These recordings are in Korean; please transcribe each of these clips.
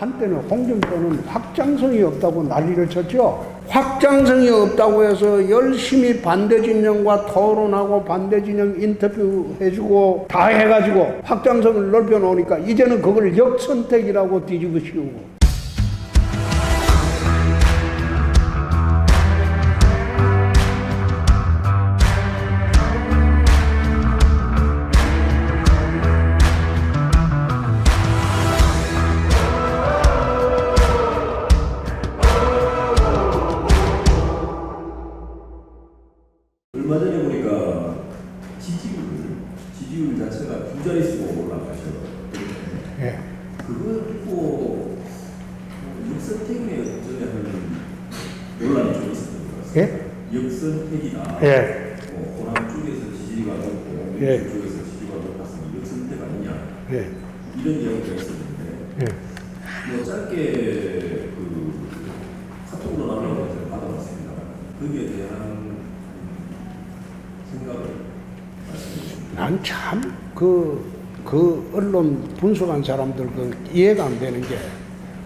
한때는 홍준표는 확장성이 없다고 난리를 쳤죠. 확장성이 없다고 해서 열심히 반대 진영과 토론하고 반대 진영 인터뷰 해주고 다 해가지고 확장성을 넓혀 놓으니까 이제는 그걸 역선택이라고 뒤집어 씌우고 지지율 자체가 두 자릿수로 올라가셔. 예. 듣고 역선택이네 어쩌냐 하는 논란이 좀 있었던 것 같습니다. 예? 역선택이다. 예. 뭐 호남 쪽에서 지지가 높고 예. 민주 쪽에서 지지가 높았으니 역선택 아니냐 예. 이런 이야기가 있었는데 예. 뭐 짧게 그 카톡으로 나오는 것을 받아봤습니다. 거기에 대한 음, 생각을 말씀해 주십시오. 난 참 그, 그 언론 분석한 사람들 그 이해가 안 되는 게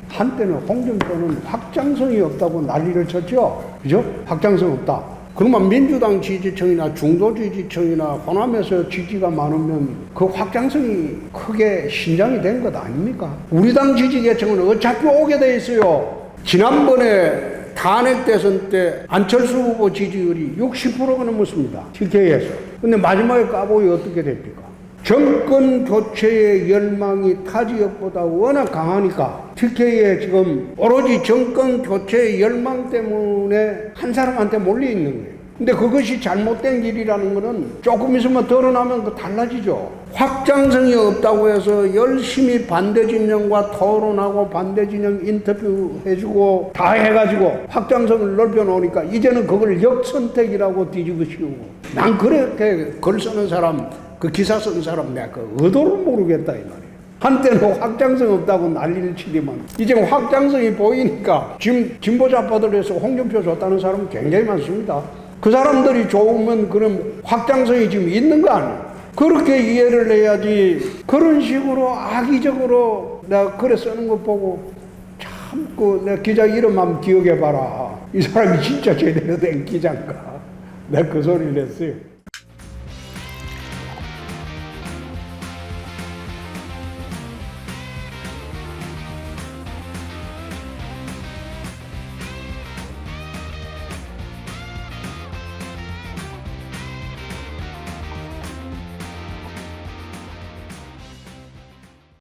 한때는 홍준표는 확장성이 없다고 난리를 쳤죠. 그죠? 확장성 없다. 그러면 민주당 지지층이나 중도 지지층이나 호남에서 지지가 많으면 그 확장성이 크게 신장이 된 것 아닙니까? 우리 당 지지 계층은 어차피 오게 돼 있어요. 지난번에 탄핵 대선 때 안철수 후보 지지율이 60%가 넘었습니다. TK에서. 근데 마지막에 까보이 어떻게 됩니까? 정권 교체의 열망이 타 지역보다 워낙 강하니까 TK에 지금 오로지 정권 교체의 열망 때문에 한 사람한테 몰려 있는 거예요. 근데 그것이 잘못된 길이라는 거는 조금 있으면 드러나면 그 달라지죠. 확장성이 없다고 해서 열심히 반대 진영과 토론하고 반대 진영 인터뷰 해주고 다 해가지고 확장성을 넓혀 놓으니까 이제는 그걸 역선택이라고 뒤집어 씌우고 난 그렇게 글 쓰는 사람 그 기사 쓰는 사람 내가 그 의도를 모르겠다 이 말이에요. 한때는 확장성 없다고 난리를 치더만 이제 확장성이 보이니까 지금 진보 좌파들에서 홍준표 좋다는 사람은 굉장히 많습니다. 그 사람들이 좋으면 그럼 확장성이 지금 있는 거 아니에요? 그렇게 이해를 해야지 그런 식으로 악의적으로 내가 글에 쓰는 거 보고 참그 기자 이름 한번 기억해 봐라 이 사람이 진짜 제대로 된 기자인가 내가 그 소리를 했어요.